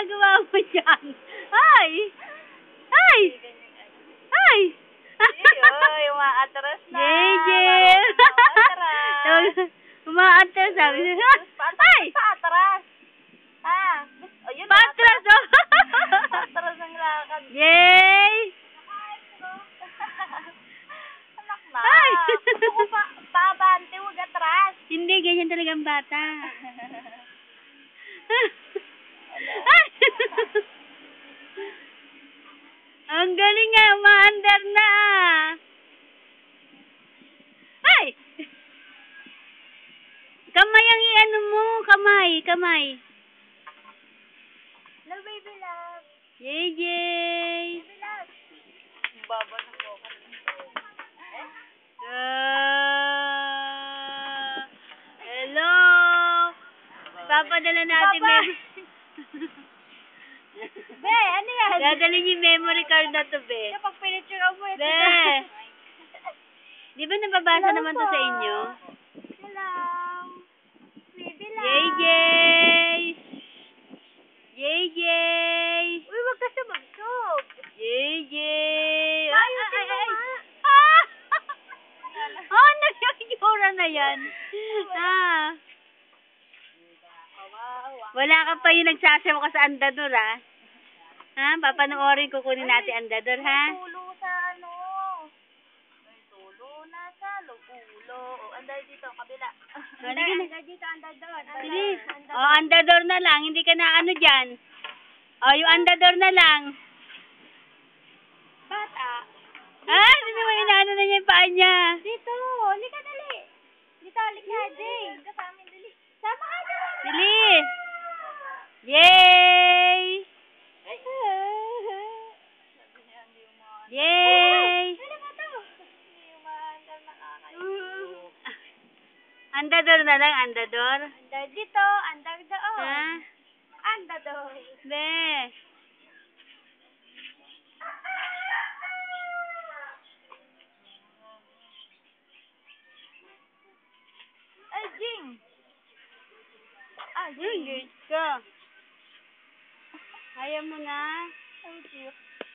ginagawa mo dyan? Ay! Ay! Ay! Ay, umaatras na. JJ! Umaatras. Umaatras sabi niya. Ay! Paatras. Ah, ayun. Patras oh! Paatras ang lakad. Yay! Anak na. Ay! Gusto ko pa, paabante, huwag atras. Hindi, ganyan talaga ang bata. ang galing nga, umaandar na. Ay! Kamay ang iano mo, kamay, kamay. Love, baby love. Yay, yay. Baby love. Baba na po. Ah, hello. Papadala natin Papa. Be, ano yan? Dadalhin yung memory card na to, be. Kapag pinicture mo ito. Be. Di ba nababasa Hello naman to sa inyo? Hello. Baby love. Yay, yay. Yay, yay. Uy, wag ka sumabsog. Yay, yay. Ay, Ay, ay, ay. Ah! ano yung yura na yan? Ah. Wala ka pa yung nagsasawa ka sa andador, ha? Ha? Papanoorin ko kunin natin andador, ha? May tulo sa ano. May tulo na sa lugulo. O, anday dito, kabila. Na. Anday dito, anday doon. anday O, andador na lang. Hindi ka na ano dyan. O, yung andador na lang. Bata. Ah, hindi naman inaano na niya yung paa niya. Dito, halika dali. Dito, halika, Jay. Ka sa amin, dali. Sama ka dali. Bilis. Yay! Yay! Andador na lang, andador. Andar dito, andar doon. Ha? Andar doon. Be. Ay, Jing. Ah, Ay, Jing. ka. Kaya mo na. Ang cute.